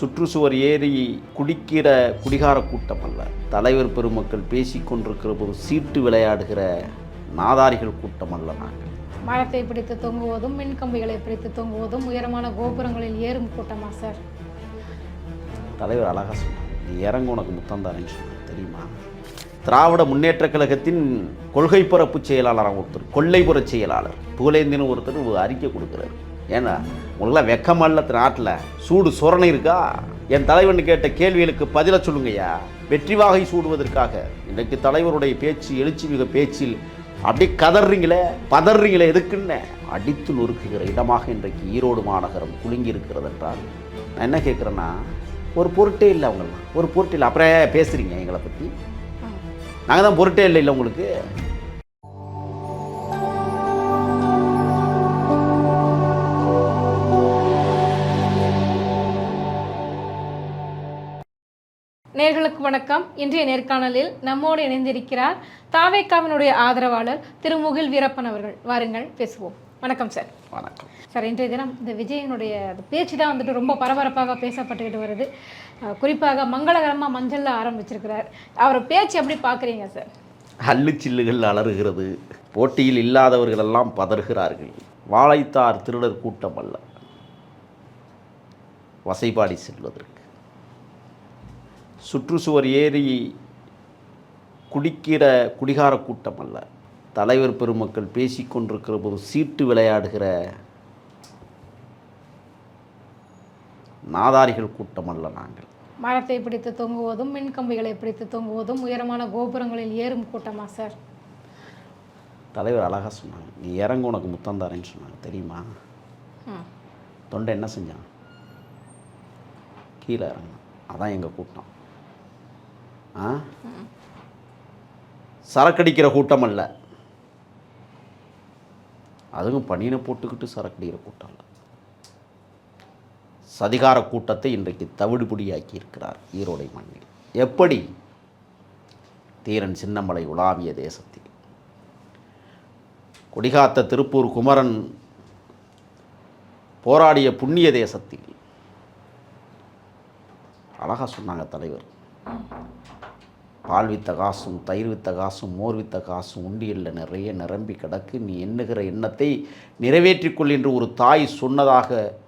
சுற்றுச்சுவர் ஏறி குடிக்கிற குடிகார கூட்டம் அல்ல. தலைவர் பெருமக்கள் பேசிக் கொண்டிருக்கிற போது சீட்டு விளையாடுகிற நாதாரிகள் கூட்டம் அல்ல நாங்கள். மரத்தை பிடித்து தொங்குவதும் மின்கம்பிகளை பிடித்து தொங்குவதும் உயரமான கோபுரங்களில் ஏறும் கூட்டமா சார்? தலைவர் அழகா சொன்னார். நீ இறங்க உனக்கு சொன்னார். தெரியுமா? திராவிட முன்னேற்ற கழகத்தின் கொள்கை பரப்பு செயலாளராக ஒருத்தர் கொள்ளைப்புற செயலாளர். புகழேந்தின்னு ஒருத்தர் ஒரு அறிக்கை கொடுக்குறாரு. ஏன்னா உங்களுக்குலாம் வெக்கமல்ல நாட்டில் சூடு சுரணை இருக்கா? என் தலைவன் கேட்ட கேள்விகளுக்கு பதில சொல்லுங்கய்யா. வெற்றி வாகை சூடுவதற்காக. இன்றைக்கு தலைவருடைய பேச்சு எழுச்சி மிக பேச்சில். அப்படி கதறீங்களே பதறீங்களே எதுக்குன்னு? அடித்து நொறுக்குகிற இடமாக இன்றைக்கு ஈரோடு மாநகரம் குலுங்கி இருக்கிறது என்றால் நான் என்ன கேட்குறேன்னா ஒரு பொருட்டே இல்லை அவங்களாம் ஒரு பொருட்டே இல்லை. அப்புறம் பேசுகிறீங்க எங்களை பற்றி நாங்கள் தான் பொருட்டே இல்லை இல்லை உங்களுக்கு? வணக்கம். இன்றைய நேர்காணலில் நம்மோடு இணைந்திருக்கிறார் தாவேக்காவினுடைய ஆதரவாளர் திரு முகில் வீரப்பன் அவர்கள். வாருங்கள் பேசுவோம். வணக்கம் சார். வணக்கம். சார் இன்றைய தினம் இந்த விஜயனுடைய பேச்சு தான் வந்துட்டு ரொம்ப பரபரப்பாக பேசப்பட்டுக்கிட்டு வருது. குறிப்பாக மங்களகரமாக மஞ்சள்ல ஆரம்பிச்சிருக்கிறார். அவர் பேச்சு எப்படி பார்க்குறீங்க சார்? அல்லுச்சில்லுகள் அலறுகிறது. போட்டியில் இல்லாதவர்களெல்லாம் பதறுகிறார்கள். வாழைத்தார் திருடர் கூட்டம் அல்ல. வசைபாடி செல்வதற்கு. சுற்றுச்சுவர் ஏறி குடிக்கிற குடிகார கூட்டம் அல்ல தலைவர் பெருமக்கள் பேசிக் கொண்டிருக்கிற போது சீட்டு விளையாடுகிற நாதாரிகள் கூட்டம் அல்ல நாங்கள். மரத்தை பிடித்து தொங்குவதும் மின்கம்பிகளை பிடித்து தொங்குவதும் உயரமான கோபுரங்களில் ஏறும் கூட்டமா சார்? தலைவர் அழகாக சொன்னாங்க. நீ இறங்க உனக்கு முத்தம் தாரேன்னு சொன்னாங்க. தெரியுமா. தொண்டை என்ன செஞ்சான்? கீழே இறங்கணும் அதான் எங்கள் கூட்டம். சரக்கடிக்கிற கூட்டம் அல்ல அதுவும் பணியினை போட்டுக்கிட்டு சரக்கடிக்கிற கூட்டம் அல்ல சதிகார கூட்டத்தை இன்றைக்கு தவிடுபடியாக்கி இருக்கிறார் ஈரோடை மண்ணில். எப்படி? தீரன் சின்னமலை உலாவிய தேசத்தில். கொடிகாத்த திருப்பூர் குமரன் போராடிய புண்ணிய தேசத்தில். அழகா சொன்னாங்க தலைவர். பால் வித்த காசும் தயிர் வித்த காசும் மோர் வித்த காசும் உண்டியலில் நிறைய நிரம்பி கிடக்கு. நீ எண்ணுகிற எண்ணத்தை நிறைவேற்றிக்கொள் என்று ஒரு தாய் சொன்னதாக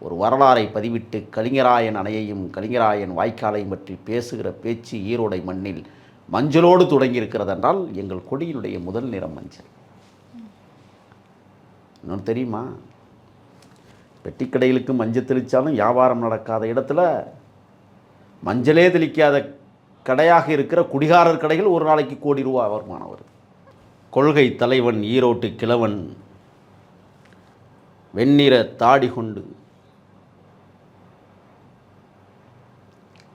ஒரு வரலாறை பதிவிட்டு கலிங்கராயன் அணையையும் கலிங்கராயன் வாய்க்காலையும் பற்றி பேசுகிற பேச்சு ஈரோடை மண்ணில் மஞ்சளோடு தொடங்கியிருக்கிறது என்றால் எங்கள் கொடியினுடைய முதல் நிறம் மஞ்சள். இன்னொன்று தெரியுமா? பெட்டிக்கடைகளுக்கு மஞ்சள் தெளித்தாலும் வியாபாரம் நடக்காத இடத்துல மஞ்சளே தெளிக்காத கடையாக இருக்கிற குடிகாரர் கடைகள் ஒரு நாளைக்கு கோடி ரூபா வருமானம் வருது. கொள்கை தலைவன் ஈரோட்டு கிழவன் வெண்ணிற தாடி கொண்டு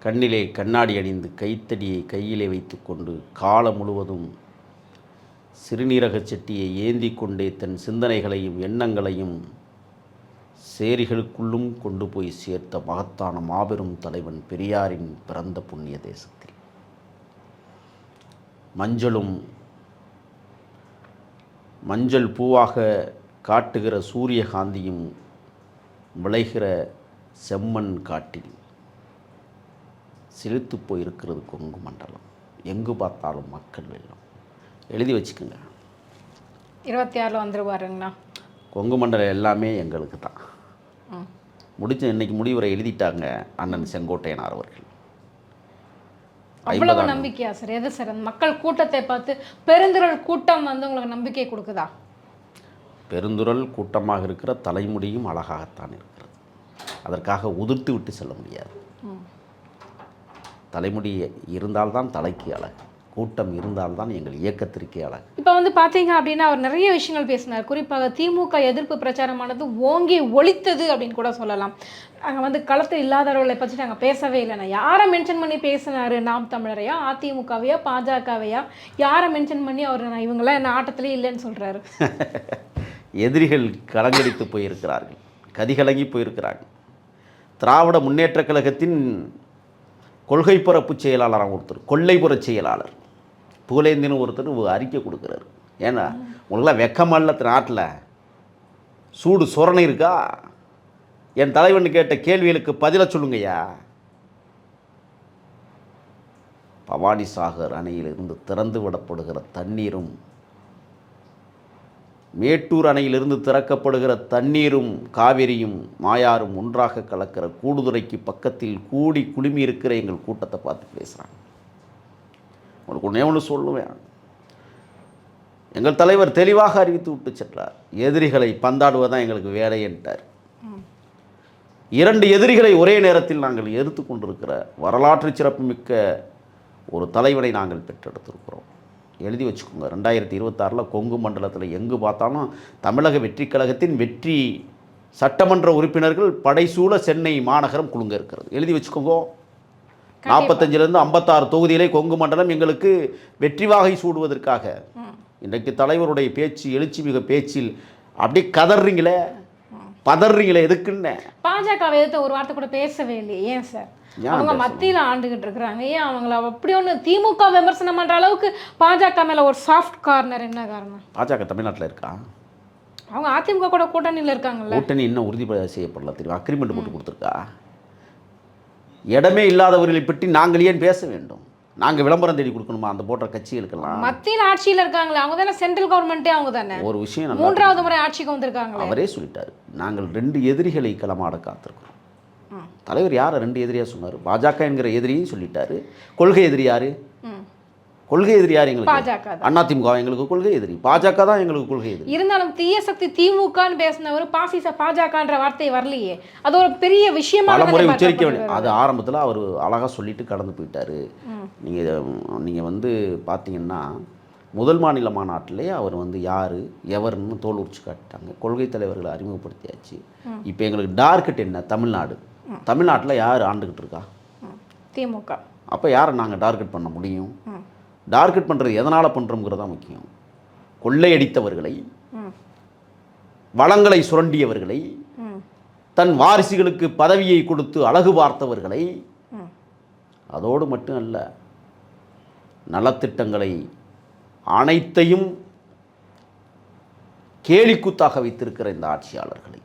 கண்ணிலே கண்ணாடி அணிந்து கைத்தடியை கையிலே வைத்துக்கொண்டு காலம் முழுவதும் சிறுநீரகச் செட்டியை ஏந்தி கொண்டே தன் சிந்தனைகளையும் எண்ணங்களையும் சேரிகளுக்குள்ளும் கொண்டு போய் சேர்த்த மகத்தான மாபெரும் தலைவன் பெரியாரின் பிறந்த புண்ணிய தேசத்தில். மஞ்சளும் மஞ்சள் பூவாக காட்டுகிற சூரியகாந்தியும் விளைகிற செம்மண் காட்டில் செலுத்து போயிருக்கிறது கொங்கு மண்டலம். எங்கு பார்த்தாலும் மக்கள் வெள்ளம். எழுதி வச்சுக்கோங்க. இருபத்தி ஆறில் வந்துருவாருங்கண்ணா கொங்கு மண்டலம் எல்லாமே எங்களுக்கு தான் முடிச்ச இன்னைக்கு முடிவுரை எழுதிட்டாங்க அண்ணன் செங்கோட்டையனார் அவர்கள். அவ்வளவு நம்பிக்கையா சார்? எது சார் அந்த மக்கள் கூட்டத்தை பார்த்து பெருந்திரள் கூட்டம் வந்து உங்களுக்கு நம்பிக்கை கொடுக்குதா? பெருந்துரல் கூட்டமாக இருக்கிற தலைமுடியும் அழகாகத்தான் இருக்கிறது. அதற்காக உதிர்த்து விட்டு செல்ல முடியாது. தலைமுடி இருந்தால்தான் தலைக்கு அழகு. கூட்டம் இருந்தால்தான் எங்கள் இயக்கத்திற்கே அழகு. இப்போ வந்து பார்த்தீங்க அப்படின்னா அவர் நிறைய விஷயங்கள் பேசினார். குறிப்பாக திமுக எதிர்ப்பு பிரச்சாரமானது ஓங்கி ஒழித்தது அப்படின்னு கூட சொல்லலாம். அங்கே வந்து களத்தில் இல்லாதவர்களை பற்றி நாங்கள் பேசவே இல்லைண்ணா யாரை மென்ஷன் பண்ணி பேசினாரு? நாம் தமிழரையா? அதிமுகவையா? பாஜகவையா? யாரை மென்ஷன் பண்ணி அவர் நான் இவங்களாம் என்ன ஆட்டத்திலே இல்லைன்னு சொல்கிறாரு எதிரிகள் கலங்கடித்து போயிருக்கிறார்கள். கதிகலங்கி போயிருக்கிறார்கள். திராவிட முன்னேற்றக் கழகத்தின் கொள்கை பரப்பு செயலாளராக ஒருத்தர் கொள்ளைப்புற செயலாளர். புகழேந்தின்னு ஒருத்தர் அறிக்கை கொடுக்குறாரு. ஏன்னா உங்களுக்குலாம் வெக்கமல்ல நாட்டில். சூடு சொரணை இருக்கா? என் தலைவன் கேட்ட கேள்விகளுக்கு பதில சொல்லுங்கய்யா. பவானி சாகர் அணையிலிருந்து திறந்து விடப்படுகிற தண்ணீரும் மேட்டூர் அணையிலிருந்து திறக்கப்படுகிற தண்ணீரும் காவிரியும் மாயாரும் ஒன்றாக கலக்கிற கூடுதுறைக்கு பக்கத்தில் கூடி குழுமி இருக்கிற எங்கள் கூட்டத்தை பார்த்து பேசுகிறாங்க உங்களுக்கு ஒன்றே ஒன்று சொல்லுவேன். எங்கள் தலைவர் தெளிவாக அறிவித்து விட்டு சென்றார். எதிரிகளை பந்தாடுவதுதான் எங்களுக்கு வேலை என்றார். இரண்டு எதிரிகளை ஒரே நேரத்தில் நாங்கள் எதிர்த்து கொண்டிருக்கிற வரலாற்று சிறப்புமிக்க ஒரு தலைவனை நாங்கள் பெற்றெடுத்திருக்கிறோம். எழுதி வச்சுக்கோங்க. ரெண்டாயிரத்தி இருபத்தாறில் கொங்கு மண்டலத்தில் எங்கு பார்த்தாலும் தமிழக வெற்றி கழகத்தின் வெற்றி சட்டமன்ற உறுப்பினர்கள் படைசூழ சென்னை மாநகரம் குலுங்க இருக்கிறது. எழுதி வச்சுக்கோங்க. நாற்பத்தஞ்சிலேருந்து ஐம்பத்தாறு தொகுதியிலே கொங்கு மண்டலம் எங்களுக்கு வெற்றி வாகை சூடுவதற்காக. இன்றைக்கு தலைவருடைய பேச்சு எழுச்சி மிக பேச்சில் அப்படியே கதறீங்களே பதறீங்களே எதுக்குன்னு? பாஜக எதிர்த்து ஒரு வார்த்தை கூட பேசவே இல்லையே. ஏன் சார்? அவங்க? மத்தியில ஆண்டுகிட்டு இருக்கிறாங்க. ஏன் அவங்கள அப்படி ஒன்று திமுக விமர்சனம் பண்ற அளவுக்கு பாஜக மேல ஒரு சாஃப்ட் கார்னர் என்ன காரணம்? பாஜக தமிழ்நாட்டில் இருக்கா? அவங்க அதிமுக கூட கூட்டணியில இருக்காங்கல்ல. கூட்டணி இன்னும் உறுதி செய்யப்படல தெரியும்? அக்ரிமெண்ட் போட்டு கொடுத்துருக்கா? இடமே இல்லாதவர்களை பற்றி நாங்கள் ஏன் பேச வேண்டும்? நாங்கள் விளம்பரம் தேடி கொடுக்கணுமா? அந்த போன்ற கட்சிகளுக்கெல்லாம்? மத்தியில் ஆட்சியில இருக்காங்களே அவங்க தானே சென்ட்ரல் கவர்மெண்ட்டே அவங்க தானே? ஒரு விஷயம் மூன்றாவது முறை ஆட்சிக்கு வந்திருக்காங்களே. அவரே சொல்லிட்டாரு நாங்கள் ரெண்டு எதிரிகளை களமாட காத்திருக்கிறோம். தலைவர் யாரை ரெண்டு எதிரியா சொன்னார்? பாஜக என்கிற எதிரியும் சொல்லிட்டாரு. கொள்கை எதிரி யாரு. கொள்கை எதிரி யார் எங்களுக்கு? பாஜக அதிமுக எங்களுக்கு கொள்கை எதிரி. பாஜக தான் எங்களுக்கு கொள்கை எதிரி. இருந்தாலும் தீய சக்தி திமுகன்னு பேசினவர் பாசிச பாஜகன்ற வார்த்தை வரலையே. அது ஒரு பெரிய விஷயமா பல முறை உச்சரிக்க. வேண்டிய அது ஆரம்பத்தில் அவர் அழகாக சொல்லிட்டு கடந்து போயிட்டாரு. நீங்கள் நீங்கள் வந்து பார்த்தீங்கன்னா முதல் மாநில மாநாட்டிலே அவர் வந்து யார் எவர்னு தோல் உரிச்சு காட்டிட்டாங்க. கொள்கை தலைவர்களை அறிமுகப்படுத்தியாச்சு. இப்போ எங்களுக்கு டார்கெட் என்ன? தமிழ்நாடு. தமிழ்நாட்டில் யார் ஆண்டுகிட்டு இருக்கா. திமுக. அப்போ யாரை நாங்கள் டார்கெட் பண்ண முடியும். டார்கெட் பண்ணுறது எதனால் பண்ணுறோங்கிறது தான் முக்கியம். கொள்ளையடித்தவர்களை வளங்களை சுரண்டியவர்களை தன் வாரிசுகளுக்கு பதவியை கொடுத்து அழகு பார்த்தவர்களை அதோடு மட்டும் அல்ல நலத்திட்டங்களை அனைத்தையும் கேலிக்கூத்தாக வைத்திருக்கிற இந்த ஆட்சியாளர்களை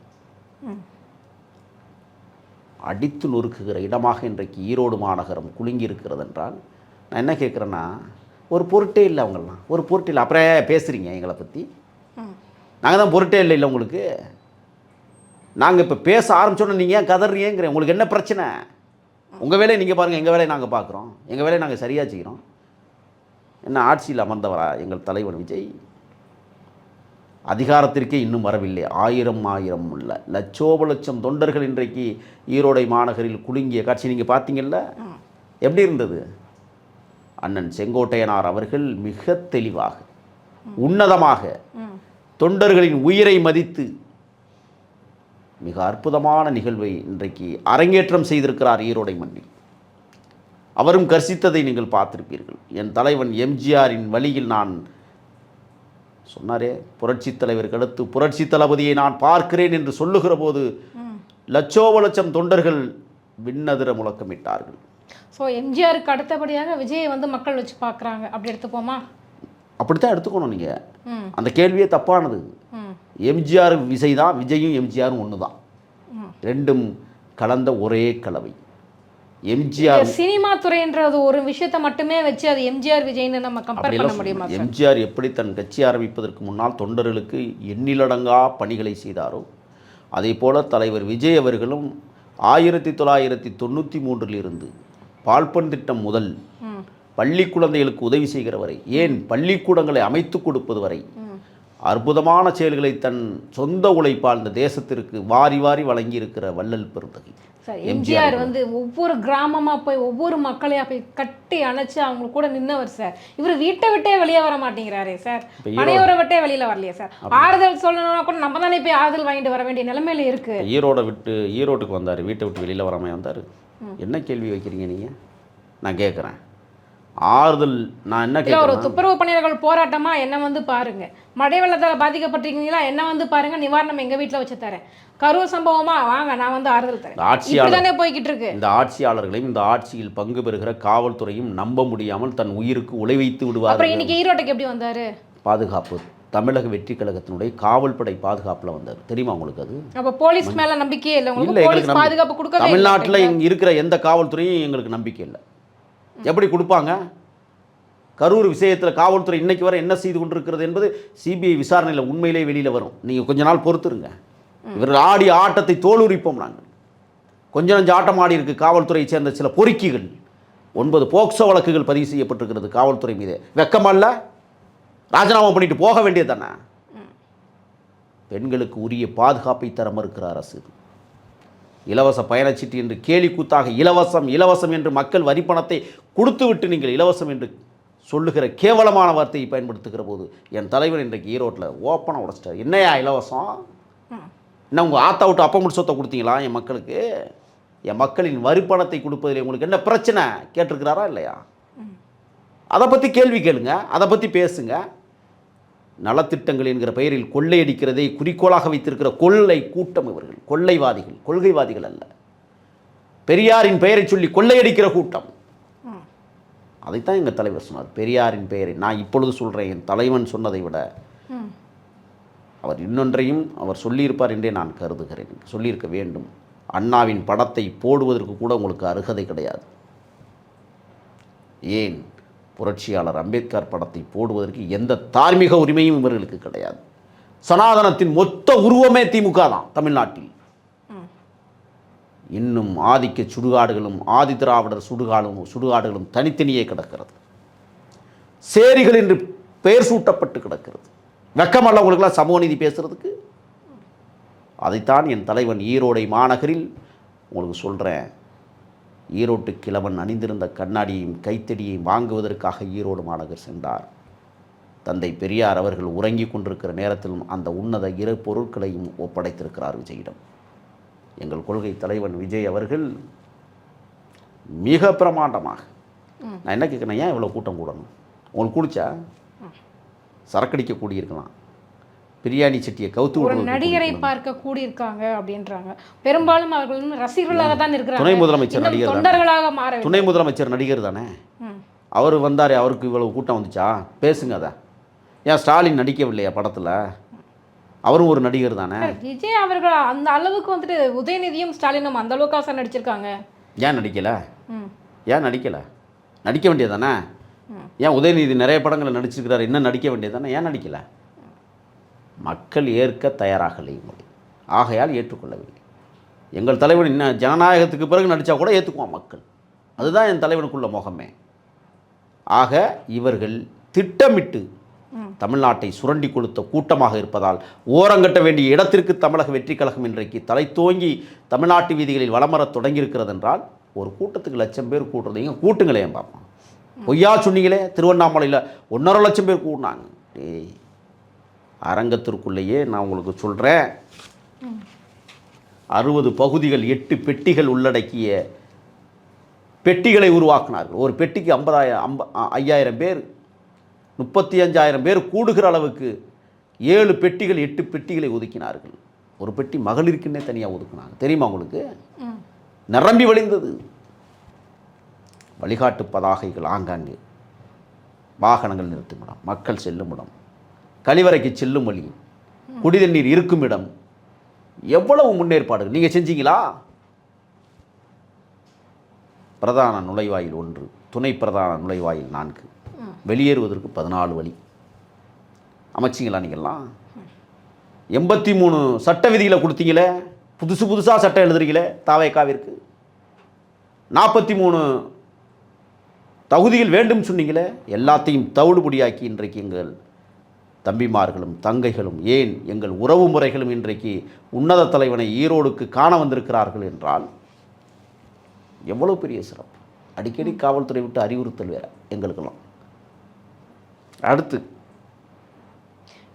அடித்து நொறுக்குகிற இடமாக இன்றைக்கு ஈரோடு மாநகரம் குலுங்கி இருக்கிறது என்றால் நான் என்ன கேட்குறேன்னா ஒரு பொருட்டே இல்லை அவங்கெல்லாம் ஒரு பொருட்டே இல்லை. அப்புறம் பேசுகிறீங்க எங்களை பற்றி. நாங்கள் தான் பொருட்டே இல்லை இல்லை உங்களுக்கு. நாங்கள் இப்போ பேச ஆரம்பிச்சோன்னே நீங்கள் ஏன் கதறீங்கிறேன் உங்களுக்கு என்ன பிரச்சனை? உங்கள் வேலையை நீங்கள் பாருங்கள் எங்கள் வேலையை நாங்கள் பார்க்குறோம். எங்கள் வேலையை நாங்கள் சரியாக செய்கிறோம். என்ன ஆட்சியில் அமர்ந்தவரா எங்கள் தலைவன் விஜய்? அதிகாரத்திற்கே இன்னும் வரவில்லை. ஆயிரம் ஆயிரம் உள்ள லட்சோப லட்சம் தொண்டர்கள் இன்றைக்கு ஈரோடை மாநகரில் குலுங்கிய காட்சி நீங்கள் பார்த்தீங்கல்ல? எப்படி இருந்தது? அண்ணன் செங்கோட்டையனார் அவர்கள் மிக தெளிவாக உன்னதமாக. தொண்டர்களின் உயிரை மதித்து மிக அற்புதமான நிகழ்வை இன்றைக்கு அரங்கேற்றம் செய்திருக்கிறார் ஈரோடை மண்ணில். அவரும் கர்சித்ததை நீங்கள் பார்த்திருப்பீர்கள். என் தலைவன் எம்ஜிஆரின் வழியில் நான் சொன்னாரே புரட்சித் தலைவருக்கு அடுத்து புரட்சி தளபதியை நான் பார்க்கிறேன் என்று சொல்லுகிற போது லட்சோப லட்சம் தொண்டர்கள் விண்ணதிர முழக்கமிட்டார்கள். ஸோ எம்ஜிஆருக்கு அடுத்தபடியாக விஜயை வந்து மக்கள் வச்சு பார்க்குறாங்க. அப்படி எடுத்துப்போமா? அப்படித்தான் எடுத்துக்கணும் நீங்கள் அந்த கேள்வியே தப்பானது. எம்ஜிஆர் விஜய் தான் விஜயும் எம்ஜிஆரும் ஒன்று தான். ரெண்டும் கலந்த ஒரே கலவை. எம்ஜிஆர் சினிமா துறைன்றது ஒரு விஷயத்தை மட்டுமே வச்சு அது எம்ஜிஆர் விஜய்னு நம்ம கம்பேர் பண்ண முடியுமா எம்ஜிஆர் எப்படி தன் கட்சி ஆரம்பிப்பதற்கு முன்னால் தொண்டர்களுக்கு எண்ணிலடங்கா பணிகளை செய்தாரோ அதே போல தலைவர் விஜய் அவர்களும் ஆயிரத்தி தொள்ளாயிரத்தி தொண்ணூற்றி மூன்றில் இருந்து பால்பன் திட்டம் முதல் பள்ளி குழந்தைகளுக்கு உதவி செய்கிற வரை ஏன் பள்ளிக்கூடங்களை அமைத்து கொடுப்பது வரை அற்புதமான செயல்களை தன் சொந்த உழைப்பால் இந்த தேசத்திற்கு வாரி வாரி வழங்கி இருக்கிற வள்ளல் பெருந்தகை. எம்ஜிஆர் வந்து ஒவ்வொரு கிராமமா போய் ஒவ்வொரு மக்களையா போய் கட்டி அணைச்சு அவங்க கூட நின்னவர் சார். இவர் வீட்டை விட்டே வெளியே வர மாட்டேங்கிறாரே சார். பனையோரை விட்டே வெளியில வரலையே சார். ஆறுதல் சொல்லணும்னா கூட நம்ம தானே போய் ஆறுதல் வாங்கிட்டு வர வேண்டிய நிலைமையில இருக்கு. ஈரோடை விட்டு ஈரோட்டுக்கு வந்தார் வீட்டை விட்டு வெளியில் வராமல் வந்தார். என்ன கேள்வி வைக்கிறீங்க நீங்கள் நான் கேட்குறேன் ஆறுதல் நான் என்ன இல்ல ஒரு துப்புரவு பணியாளர்கள் போராட்டமா என்ன வந்து பாருங்க. மழை வெள்ளத்தால பாதிக்கப்பட்டிருக்கீங்களா? என்ன வந்து பாருங்க நிவாரணம் எங்க வீட்ல வச்சு தரேன். கரூர் சம்பவமா? வாங்க நான் வந்து ஆறுதல் தரேன். ஆட்சியாளர் போய்கிட்டு இருக்கு. இந்த ஆட்சியாளர்களையும் இந்த ஆட்சியில் பங்கு பெறுகிற காவல்துறையும் நம்ப முடியாமல் தன் உயிருக்கு உழை வைத்து அப்புறம் விடுவார்கள் இன்னைக்கு ஈரோட்டுக்கு எப்படி வந்தாரு? பாதுகாப்பு. தமிழக வெற்றி கழகத்தினுடைய காவல்படை பாதுகாப்பில் வந்தார். தெரியுமா உங்களுக்கு அது? அப்ப போலீஸ் மேல நம்பிக்கையே இல்லை. இல்லை எங்களுக்கு பாதுகாப்பு இல்லை. தமிழ்நாட்டில் இங்கே இருக்கிற எந்த காவல்துறையும் எங்களுக்கு நம்பிக்கை இல்லை. எப்படி கொடுப்பாங்க? கரூர் விஷயத்தில் காவல்துறை இன்னைக்கு வரை என்ன செய்து கொண்டிருக்கிறது என்பது சிபிஐ விசாரணையில் உண்மையிலே வெளியில் வரும். நீங்கள் கொஞ்ச நாள் பொறுத்துருங்க. இவர்கள் ஆடி ஆட்டத்தை தோலுரிப்போம் நாங்கள் கொஞ்ச நஞ்சு ஆட்டம் ஆடி இருக்கு காவல்துறையை சேர்ந்த சில பொறுக்கிகள். ஒன்பது போக்சோ வழக்குகள் பதிவு செய்யப்பட்டிருக்கிறது காவல்துறை மீது. வெக்கமா இல்ல? ராஜினாமா பண்ணிட்டு போக வேண்டியது தானே பெண்களுக்கு உரிய பாதுகாப்பை தர மறுக்கிற அரசு இது. இலவச பயணச்சீட்டு என்று கேலி கூத்தாக இலவசம் இலவசம் என்று மக்கள் வரிப்பணத்தை கொடுத்துவிட்டு நீங்கள் இலவசம் என்று சொல்லுகிற கேவலமான வார்த்தையை பயன்படுத்துகிற போது என் தலைவர் இன்றைக்கு ஈரோட்டில் ஓப்பனாக உடைச்சிட்டார். என்னையா இலவசம்? என்ன உங்கள் ஆத்தா விட்டு அப்பம் சொத்தை கொடுத்தீங்களா என் மக்களுக்கு? என் மக்களின் வரிப்பணத்தை கொடுப்பதில் உங்களுக்கு என்ன பிரச்சனை? கேட்டிருக்கிறாரா இல்லையா? அதை பற்றி கேள்வி கேளுங்க அதை பற்றி பேசுங்க. நலத்திட்டங்கள் என்கிற பெயரில் கொள்ளையடிக்கிறதை குறிக்கோளாக வைத்திருக்கிற கொள்ளை கூட்டம் இவர்கள். கொள்ளைவாதிகள். கொள்கைவாதிகள் அல்ல. பெரியாரின் பெயரை சொல்லி கொள்ளையடிக்கிற கூட்டம். அதைத்தான் எங்கள் தலைவர் சொன்னார். பெரியாரின் பெயரை நான் இப்பொழுது சொல்கிறேன் என் தலைவன் சொன்னதை விட அவர் இன்னொன்றையும் அவர் சொல்லியிருப்பார் என்றே நான் கருதுகிறேன். சொல்லியிருக்க வேண்டும். அண்ணாவின் படத்தை போடுவதற்கு கூட உங்களுக்கு அருகதை கிடையாது. ஏன்? புரட்சியாளர் அம்பேத்கர் படத்தை போடுவதற்கு எந்த தார்மீக உரிமையும் இவர்களுக்கு கிடையாது. சனாதனத்தின் மொத்த உருவமே திமுக தான் தமிழ்நாட்டில். இன்னும் ஆதிக்க சுடுகாடுகளும் ஆதி திராவிடர் சுடுகாடும் சுடுகாடுகளும் தனித்தனியே கிடக்கிறது. சேரிகள் என்று பெயர் சூட்டப்பட்டு கிடக்கிறது. வெக்கமல்ல உங்களுக்கெல்லாம் சமூக நீதி பேசுறதுக்கு. அதைத்தான் என் தலைவன் ஈரோடை மாநகரில் உங்களுக்கு சொல்கிறேன் ஈரோட்டு கிழவன் அணிந்திருந்த கண்ணாடியையும் கைத்தடியையும் வாங்குவதற்காக ஈரோடு மாநகர் சென்றார். தந்தை பெரியார் அவர்கள் உறங்கிக் கொண்டிருக்கிற நேரத்திலும் அந்த உன்னத இரு பொருட்களையும் ஒப்படைத்திருக்கிறார் விஜயிடம். எங்கள் கொள்கை தலைவன் விஜய் அவர்கள் மிக பிரமாண்டமாக நான் என்ன கேட்குறேன் ஏன் இவ்வளோ கூட்டம் கூடணும்? உங்களுக்கு குடிச்சா? சரக்கடிக்க கூடியிருக்கலாம். பிரியாணி சட்டியை கவுத்து ஒரு நடிகரை. பார்க்க கூடியிருக்காங்க அப்படின்றாங்க. பெரும்பாலும் அவர்கள் ரசிகர்களாக தான் இருக்கிறாங்க. துணை முதலமைச்சர் நடிகர்? தொண்டர்களாக மாற துணை முதலமைச்சர் நடிகர் தானே. அவர் வந்தார் அவருக்கு இவ்வளவு கூட்டம் வந்துச்சா? பேசுங்க அதை. ஏன் ஸ்டாலின் நடிக்கவில்லையா படத்தில்? அவரும் ஒரு நடிகர் தானே? விஜய் அவர்கள் அந்த அளவுக்கு வந்துட்டு உதயநிதியும் ஸ்டாலினும் அந்த அளவுக்கு சார் நடிச்சிருக்காங்க? ஏன் நடிக்கலை. ஏன் நடிக்கலை? நடிக்க வேண்டியதானே ஏன் உதயநிதி நிறைய படங்களை நடிச்சிருக்கிறார் இன்னும் நடிக்க வேண்டியதானே ஏன் நடிக்கலை? மக்கள் ஏற்க தயாராகலை உங்களை ஆகையால் ஏற்றுக்கொள்ளவில்லை. எங்கள் தலைவன் இன்னும் ஜனநாயகத்துக்கு பிறகு நடித்தா கூட ஏற்றுக்குவான் மக்கள். அதுதான் என் தலைவனுக்குள்ள முகமே. ஆக இவர்கள் திட்டமிட்டு தமிழ்நாட்டை சுரண்டி கொடுத்த கூட்டமாக இருப்பதால் ஓரங்கட்ட வேண்டிய இடத்திற்கு தமிழக வெற்றி கழகம் இன்றைக்கு தலை தோங்கி தமிழ்நாட்டு வீதிகளில் வலம் வரத் தொடங்கியிருக்கிறது என்றால் ஒரு கூட்டத்துக்கு லட்சம் பேர் கூட்டுறது எங்க கூட்டுங்களேன் பார்ப்போம் பொய்யா சொன்னீங்களே திருவண்ணாமலையில் ஒன்றரை லட்சம் பேர் கூட்டினாங்க டேய். அரங்கத்திற்குள்ளேயே நான் உங்களுக்கு சொல்கிறேன் அறுபது பகுதிகள் எட்டு பெட்டிகள் உள்ளடக்கிய பெட்டிகளை உருவாக்கினார்கள். ஒரு பெட்டிக்கு ஐம்பதாயிரம் ஐம்ப ஐயாயிரம் பேர் முப்பத்தி அஞ்சாயிரம் பேர் கூடுகிற அளவுக்கு ஏழு பெட்டிகள் எட்டு பெட்டிகளை ஒதுக்கினார்கள். ஒரு பெட்டி மகளிருக்குன்னே தனியாக ஒதுக்குனாங்க. தெரியுமா உங்களுக்கு. நிரம்பி வழிந்தது. வழிகாட்டு பதாகைகள் ஆங்காங்கே. வாகனங்கள் நிறுத்தும் இடம் மக்கள் செல்லும் இடம் கழிவறைக்கு செல்லும் வழி குடிதண்ணீர் இருக்கும் இடம் எவ்வளவு முன்னேற்பாடுகள்? நீங்கள் செஞ்சீங்களா? பிரதான நுழைவாயில் ஒன்று துணை பிரதான நுழைவாயில் நான்கு. வெளியேறுவதற்கு பதினாலு வழி. அமைச்சிங்களா நீங்கள்லாம் எண்பத்தி மூணு சட்ட விதிகளை கொடுத்தீங்களே? புதுசு புதுசாக சட்டம் எழுதுறீங்களே தாவேக்காவிற்கு? நாற்பத்தி மூணு தகுதியில் வேண்டும் சொன்னீங்களே? எல்லாத்தையும் தவிடுபடியாக்கி இன்றைக்கு எங்கள் தம்பிமார்களும் தங்கைகளும் ஏன் எங்கள் உறவு முறைகளும் இன்றைக்கு உன்னத தலைவனை ஈரோடுக்கு காண வந்திருக்கிறார்கள் என்றால் எவ்வளவு பெரிய சிறப்பு. அடிக்கடி காவல்துறை விட்டு அறிவுறுத்தல் வேற எங்களுக்கெல்லாம். அடுத்து.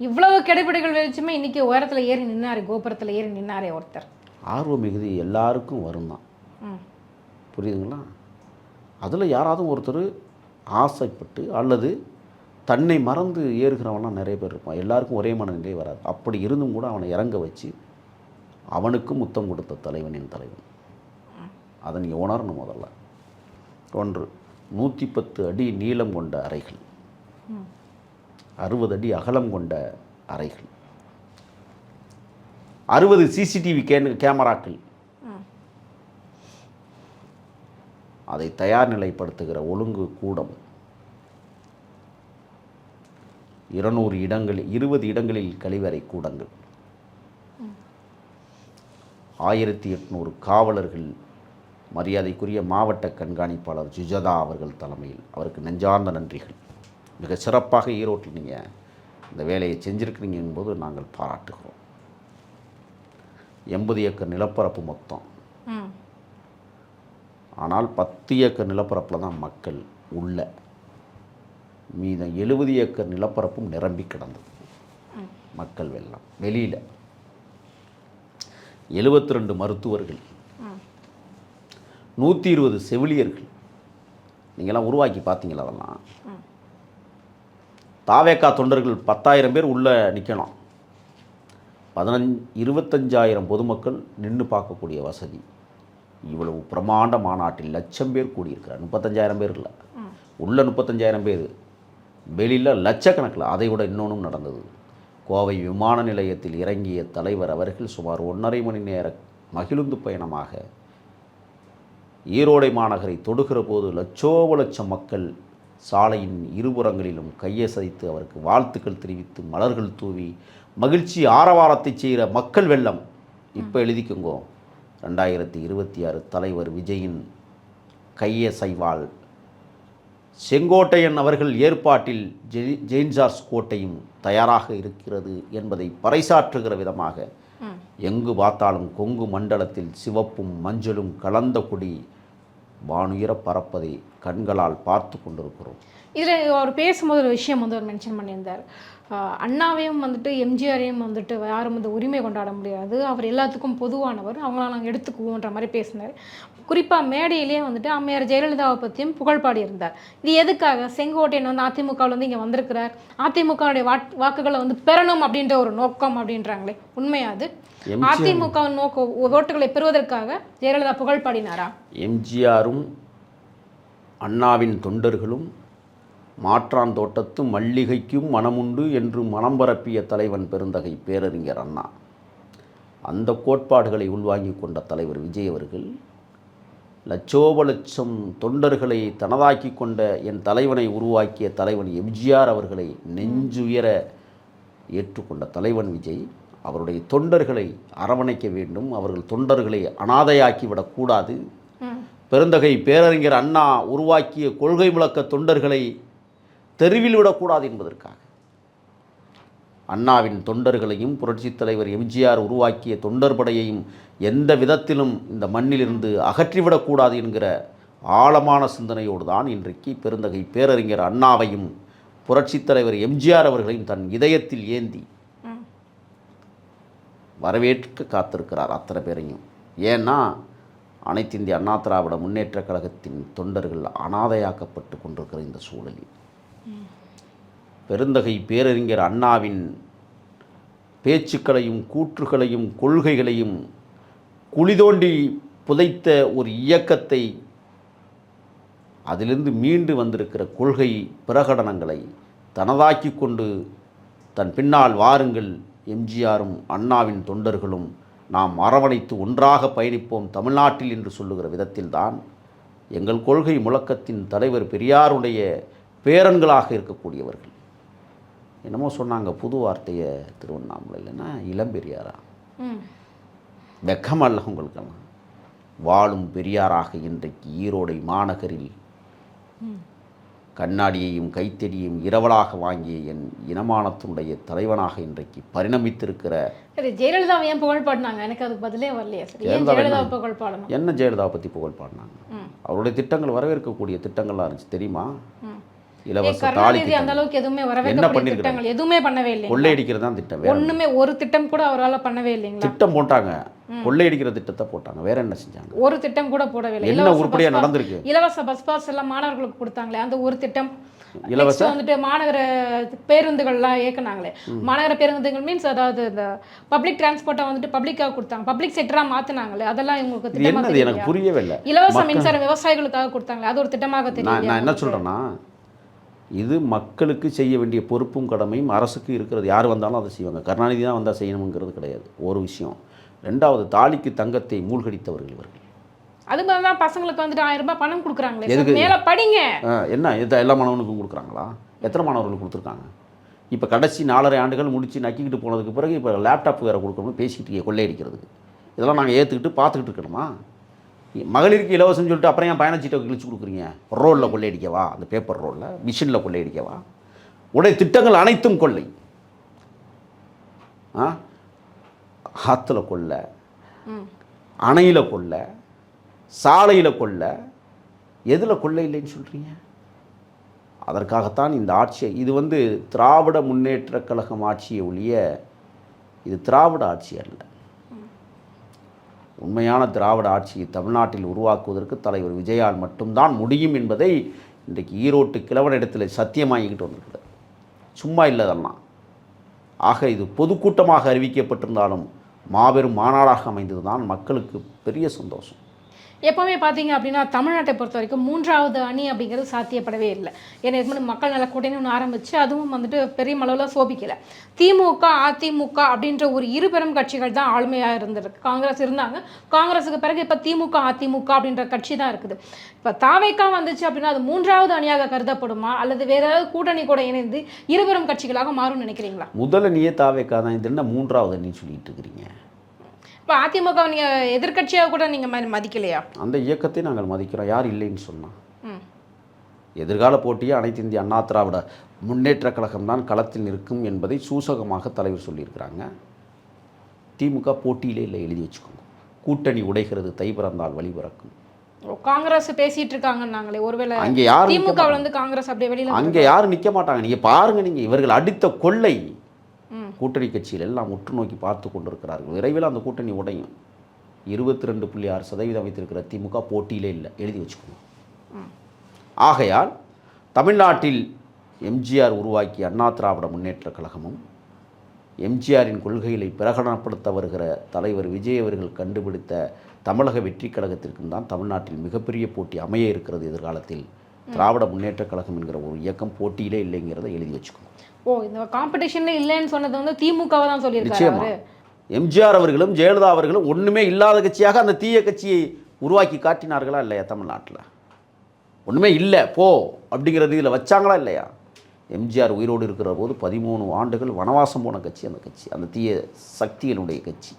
இவ்வளவு கிடைப்பிடிகள் வச்சுமே இன்னைக்கு உயரத்துல ஏறி நின்னாரு கோபுரத்துல ஏறி நின்னாரே ஒருத்தர். ஆர்வ மிகுதி எல்லாருக்கும் வரும் தான். புரியுதுங்களா? அதில் யாராவது ஒருத்தர் ஆசைப்பட்டு அல்லது தன்னை மறந்து ஏறுகிறவன்லாம் நிறைய பேர் இருப்பான். எல்லாருக்கும் ஒரே மனநிலை வராது. அப்படி இருந்தும் கூட அவனை இறங்க வச்சு அவனுக்கும் முத்தம் கொடுத்த தலைவன் என் தலைவன். அதை நீங்கள் உணரணும் முதல்ல. ஒன்று நூற்றி பத்து அடி நீளம் கொண்ட அறைகள். அறுபது அடி அகலம் கொண்ட அறைகள். அறுபது சிசிடிவி கே கேமராக்கள். அதை தயார் நிலைப்படுத்துகிற ஒழுங்கு கூடம். இருநூறு இடங்களில் இருபது இடங்களில் கழிவறை கூடங்கள். ஆயிரத்தி எட்நூறு காவலர்கள் மரியாதைக்குரிய மாவட்ட கண்காணிப்பாளர் ஜுஜதா அவர்கள் தலைமையில் அவருக்கு நெஞ்சார்ந்த நன்றிகள். மிக சிறப்பாக ஈரோட்டில் நீங்கள் இந்த வேலையை செஞ்சிருக்கிறீங்க என்பது நாங்கள் பாராட்டுகிறோம். எண்பது ஏக்கர் நிலப்பரப்பு மொத்தம். ஆனால் பத்து ஏக்கர் நிலப்பரப்பில் தான் மக்கள் உள்ள. மீதம் எழுபது ஏக்கர் நிலப்பரப்பும் நிரம்பி கிடந்தது. மக்கள் வெள்ளம். வெளியில். எழுபத்தி ரெண்டு மருத்துவர்கள். நூற்றி இருபது செவிலியர்கள். நீங்களாம் உருவாக்கி பார்த்தீங்களா அதெல்லாம்? தாவேக்கா தொண்டர்கள் பத்தாயிரம் பேர் உள்ளே நிற்கலாம் பதினஞ்சு இருபத்தஞ்சாயிரம் பொதுமக்கள் நின்று பார்க்கக்கூடிய வசதி. இவ்வளவு பிரமாண்ட மாநாட்டில் லட்சம் பேர் கூடியிருக்கிறார். முப்பத்தஞ்சாயிரம் பேர் இல்லை. உள்ள முப்பத்தஞ்சாயிரம் பேர். வெளியில் லட்சக்கணக்கில் அதை விட இன்னொன்றும் நடந்தது. கோவை விமான நிலையத்தில் இறங்கிய தலைவர் அவர்கள் சுமார் ஒன்றரை மணி நேர மகிழுந்து பயணமாக ஈரோடை மாநகரை தொடுகிற போது லட்சோப லட்சம் மக்கள் சாலையின் இருபுறங்களிலும் கையசைத்து அவருக்கு வாழ்த்துக்கள் தெரிவித்து மலர்கள் தூவி மகிழ்ச்சி ஆரவாரத்தை செய்கிற மக்கள் வெள்ளம். இப்போ எழுதிக்குங்கோ. ரெண்டாயிரத்தி இருபத்தி ஆறு தலைவர் விஜயின் கையசைவால் செங்கோட்டையன் அவர்கள் ஏற்பாட்டில் ஜெய் ஜெயின் ஜார்ஜ் கோட்டையும் தயாராக இருக்கிறது என்பதை பறைசாற்றுகிற விதமாக எங்கு பார்த்தாலும் கொங்கு மண்டலத்தில் சிவப்பும் மஞ்சளும் கலந்த கொடி வானுயர பறப்பதை கண்களால் பார்த்து கொண்டிருக்கிறோம். இதில் அவர் பேசும்போது ஒரு விஷயம் வந்து அவர் மென்ஷன் பண்ணியிருந்தார். அண்ணாவையும் வந்துட்டு எம்ஜிஆரையும் வந்துட்டு யாரும் வந்து உரிமை கொண்டாட முடியாது. அவர் எல்லாத்துக்கும் பொதுவானவர். அவங்கள நாங்கள் எடுத்துக்குவோன்ற மாதிரி பேசினார். குறிப்பாக மேடையிலேயே வந்துட்டு அம்மையார் ஜெயலலிதாவை பற்றியும் புகழ் பாடியிருந்தார். இது எதுக்காக? செங்கோட்டையன் வந்து அதிமுகவில் வந்து இங்கே வந்திருக்கிறார். அதிமுகவுடைய வாட் வாக்குகளை வந்து பெறணும் அப்படின்ற ஒரு நோக்கம் அப்படின்றாங்களே உண்மையா அது? எம்ஜிஆர் அதிமுக நோக்க ஓட்டுகளை பெறுவதற்காக ஜெயலலிதா புகழ் பாடினாரா? எம்ஜிஆரும் அண்ணாவின் தொண்டர்களும் மாற்றான் தோட்டத்து மல்லிகைக்கும் மனமுண்டு என்று மனம் பரப்பிய தலைவன் பெருந்தகை பேரறிஞர் அண்ணா. அந்த கோட்பாடுகளை உள்வாங்கிக் கொண்ட தலைவர் விஜய் அவர்கள் லட்சோப லட்சம் தொண்டர்களை தனதாக்கி கொண்ட என் தலைவனை உருவாக்கிய தலைவன் எம்ஜிஆர் அவர்களை நெஞ்சுயர ஏற்றுக்கொண்ட தலைவன் விஜய். அவருடைய தொண்டர்களை அரவணைக்க வேண்டும். அவர்கள் தொண்டர்களை அனாதையாக்கி விடக்கூடாது. பெருந்தகை பேரறிஞர் அண்ணா உருவாக்கிய கொள்கை முழக்க தொண்டர்களை தெருவில் விடக்கூடாது என்பதற்காக. அண்ணாவின் தொண்டர்களையும் புரட்சித் தலைவர் எம்ஜிஆர் உருவாக்கிய தொண்டர் படையையும் எந்த விதத்திலும் இந்த மண்ணிலிருந்து அகற்றிவிடக்கூடாது என்கிற ஆழமான சிந்தனையோடு தான் இன்றைக்கு பெருந்தகை பேரறிஞர் அண்ணாவையும் புரட்சித் தலைவர் எம்ஜிஆர் அவர்களையும் தன் இதயத்தில் ஏந்தி வரவேற்க காத்திருக்கிறார் அத்தனை பேரையும். ஏன்னா அனைத்து இந்திய அண்ணா திராவிட முன்னேற்றக் கழகத்தின் தொண்டர்கள் அனாதையாக்கப்பட்டு கொண்டிருக்கிற இந்த சூழலில். பெருந்தகை பேரறிஞர் அண்ணாவின் பேச்சுக்களையும் கூற்றுகளையும் கொள்கைகளையும் குழிதோண்டி புதைத்த ஒரு இயக்கத்தை அதிலிருந்து மீண்டு வந்திருக்கிற கொள்கை பிரகடனங்களை தனதாக்கி கொண்டு தன் பின்னால் வாருங்கள் எம்ஜிஆரும் அண்ணாவின் தொண்டர்களும். நாம் அரவணைத்து ஒன்றாக பயணிப்போம் தமிழ்நாட்டில் என்று சொல்லுகிற விதத்தில்தான் எங்கள் கொள்கை முழக்கத்தின் தலைவர் பெரியாருடைய பேரன்களாக இருக்கக்கூடியவர்கள். என்னமோ சொன்னாங்க புது வார்த்தையை திருவண்ணாமலையிலன்னா இளம்பெரியாரா வெக்கமல்ல உங்களுக்கெல்லாம். வாழும் பெரியாராக இன்றைக்கு ஈரோடை மாநகரில் கண்ணாடியையும் கைத்தடியையும் இரவலாக வாங்கிய என் இனமானத்தினுடைய தலைவனாக இன்றைக்கு பரிணமித்திருக்கிற சரி ஜெயலலிதாவை ஏன் புகழ் பாடினாங்க? எனக்கு அதுக்கு பதிலே வரலையே. ஜெயலலிதா? புகழ் பாடணும்? என்ன ஜெயலலிதா பற்றி புகழ் பாடினாங்க? அவருடைய திட்டங்கள் வரவேற்கக்கூடிய திட்டங்கள்லாம் இருந்துச்சு தெரியுமா? இலவச தாலி அந்த அளவுக்கு எதுவுமே என்ன வரவேற்கக்கூடிய? திட்டங்கள் எதுவுமே பண்ணவே இல்லைங்க கொள்ளையடிக்கிறது தான் திட்டம் ஒண்ணுமே ஒரு திட்டம் கூட அவரால் பண்ணவே இல்லைங்களா? திட்டம் போட்டாங்க. கொள்ளையடிக்கிற திட்டத்தை போட்டாங்க. வேற என்ன செஞ்சாங்க? ஒரு திட்டம் கூட போடவே இல்லை. என்ன உருப்படியா நடந்திருக்கு? இலவச பஸ் பாஸ் எல்லாம் மாணவர்களுக்கு கொடுத்தாங்களே அந்த ஒரு திட்டம். இலவச? வந்துட்டு மாநகர பேருந்துகள்லாம் இயக்குனாங்களே. மாநகர பேருந்துகள் மீன்ஸ் அதாவது இந்த பப்ளிக் டிரான்ஸ்போர்ட்டை வந்துட்டு பப்ளிக்காக கொடுத்தாங்க. பப்ளிக் செக்டரா மாத்துனாங்களே அதெல்லாம் இவங்களுக்கு எனக்கு? புரியவே இல்லை. இலவச மின்சாரம் விவசாயிகளுக்காக கொடுத்தாங்களே அது ஒரு திட்டமாக நான் தெரியல நான் என்ன சொல்கிறேன்னா இது மக்களுக்கு செய்ய வேண்டிய பொறுப்பும் கடமையும் அரசுக்கு இருக்கிறது. யார் வந்தாலும் அதை செய்வாங்க. கருணாநிதி தான் வந்தால் செய்யணுங்கிறது கிடையாது. ஒரு விஷயம். ரெண்டாவது தாலிக்கு தங்கத்தை மூழ்கடித்தவர்கள் இவர்கள். அது மாதிரி தான் பசங்களுக்கு வந்துட்டு ஆயிரம் ரூபாய் பணம் கொடுக்குறாங்களே. எதுக்கு? மேல படிங்க. என்ன? எத்த எல்லா மாணவனுக்கும் கொடுக்குறாங்களா? எத்தனை மாணவர்களுக்கு கொடுத்துருக்காங்க? இப்போ கடைசி நாலரை ஆண்டுகள் முடித்து நக்கிக்கிட்டு போனதுக்கு பிறகு இப்போ லேப்டாப் வேறு கொடுக்கணும்னு பேசிக்கிட்டு கொள்ளையடிக்கிறதுக்கு. இதெல்லாம் நாங்கள் ஏற்றுக்கிட்டு பார்த்துக்கிட்டு இருக்கணுமா? மகளிருக்கு இலவசம் சொல்லிட்டு அப்புறம் ஏன் பயணச்சீட்டை கிழிச்சு கொடுக்குறீங்க? ரோலில் கொள்ளையடிக்கவா? அந்த பேப்பர் ரோலில். மிஷினில் கொள்ளையடிக்கவா? உடைய திட்டங்கள் அனைத்தும் கொள்ளை. ஆ? ஆற்றுல கொள்ளை. அணையில் கொள்ளை. சாலையில் கொள்ளை. எதில் கொள்ளை இல்லைன்னு சொல்கிறீங்க அதற்காகத்தான் இந்த ஆட்சியை இது வந்து திராவிட முன்னேற்றக் கழகம் ஆட்சியை ஒழிய இது திராவிட ஆட்சி அல்ல உண்மையான திராவிட ஆட்சியை தமிழ்நாட்டில் உருவாக்குவதற்கு தலைவர் விஜயால் மட்டும்தான் முடியும் என்பதை இன்றைக்கு ஈரோட்டு கிழவன் இடத்துல சத்தியமாகிக்கிட்டு வந்திருக்கிறது. சும்மா இல்லை அதெல்லாம் ஆக இது பொதுக்கூட்டமாக அறிவிக்கப்பட்டிருந்தாலும் மாபெரும் மாநாடாக அமைந்தது தான் மக்களுக்கு பெரிய சந்தோஷம். எப்போவுமே பார்த்தீங்க அப்படின்னா தமிழ்நாட்டை பொறுத்த வரைக்கும் மூன்றாவது அணி அப்படிங்கிறது சாத்தியப்படவே இல்லை. ஏன்னா இது மாதிரி மக்கள் நல கூட்டணி ஒன்று ஆரம்பித்து அதுவும் வந்துட்டு பெரிய அளவில் சோபிக்கலை. திமுக அதிமுக அப்படின்ற ஒரு இரு பெரும் கட்சிகள் தான் ஆளுமையாக இருந்திருக்கு. காங்கிரஸ் இருந்தாங்க. காங்கிரஸுக்கு பிறகு இப்போ திமுக அதிமுக அப்படின்ற கட்சி தான் இருக்குது. இப்போ தாவைக்கா வந்துச்சு அப்படின்னா அது மூன்றாவது அணியாக கருதப்படுமா? அல்லது வேற ஏதாவது கூட்டணி கூட இணைந்து இருபெரும் கட்சிகளாக மாறும்னு நினைக்கிறீங்களா? முதல் அணியே தாவேக்கா தான். இது என்ன மூன்றாவது அணின்னு சொல்லிட்டு இருக்கிறீங்க? இப்போ அதிமுக நீங்கள் எதிர்க்கட்சியாக கூட நீங்கள் மதிக்கலையா? அந்த இயக்கத்தை நாங்கள் மதிக்கிறோம். யார் இல்லைன்னு சொன்னால் எதிர்கால போட்டியை அனைத்து இந்திய அண்ணா திராவிட முன்னேற்றக் கழகம் தான் களத்தில் நிற்கும் என்பதை சூசகமாக தலைவர் சொல்லியிருக்கிறாங்க. திமுக போட்டியிலே இல்லை எழுதி வச்சுக்கோங்க. கூட்டணி உடைகிறது தை பிறந்தால் வழி பிறக்கும். ஓ, காங்கிரஸ் பேசிட்டு இருக்காங்கன்னாங்களே ஒருவேளை அங்கே நிக்க திமுகவுல இருந்து காங்கிரஸ் அப்படியே வெளியில அங்கே யாரும் நிற்க மாட்டாங்க. நீங்கள் பாருங்கள் நீங்கள் இவர்கள் அடித்த கொள்ளை. கூட்டணி கட்சியில் எல்லாம் உற்று நோக்கி பார்த்து கொண்டிருக்கிறார்கள். விரைவில் அந்த கூட்டணி உடையும். இருபத்தி ரெண்டு புள்ளி ஆறு சதவீதம் வைத்திருக்கிற திமுக போட்டியிலே இல்லை. எழுதி வச்சுக்கணும் ஆகையால் தமிழ்நாட்டில் எம்ஜிஆர் உருவாக்கிய அண்ணா திராவிட முன்னேற்றக் கழகமும் எம்ஜிஆரின் கொள்கைகளை பிரகடனப்படுத்த வருகிற தலைவர் விஜய் அவர்கள் கண்டுபிடித்த தமிழக வெற்றி கழகத்திற்கும் தான் தமிழ்நாட்டில் மிகப்பெரிய போட்டி அமைய இருக்கிறது எதிர்காலத்தில். திராவிட முன்னேற்றக் கழகம் என்கிற ஒரு இயக்கம் போட்டியிலே இல்லைங்கிறத எழுதி வச்சுக்கணும் ஓ இந்த காம்படிஷன்ல இல்லைன்னு சொன்னது வந்து திமுகவை தான் சொல்லியிருக்காரு எம்ஜிஆர் அவர்களும் ஜெயலலிதா அவர்களும் ஒன்றுமே இல்லாத கட்சியாக அந்த தீய கட்சியை உருவாக்கி காட்டினார்களா இல்லையா தமிழ்நாட்டில்? ஒன்றுமே இல்லை போ அப்படிங்கிற இதில் வச்சாங்களா இல்லையா? எம்ஜிஆர் உயிரோடு இருக்கிற போது பதிமூணு ஆண்டுகள் வனவாசம் போன கட்சி அந்த கட்சி அந்த தீய சக்திகளுடைய கட்சி.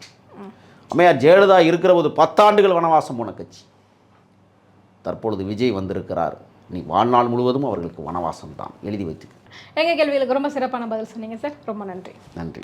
அம்மையார் ஜெயலலிதா இருக்கிற போது பத்தாண்டுகள் வனவாசம் போன கட்சி. தற்பொழுது விஜய் வந்திருக்கிறார். நீ வாழ்நாள் முழுவதும் அவர்களுக்கு வனவாசம் தான் எழுதி வைத்துக்க. எங்க கேள்விகளுக்கு ரொம்ப சிறப்பான பதில் சொன்னீங்க சார். ரொம்ப நன்றி. நன்றி.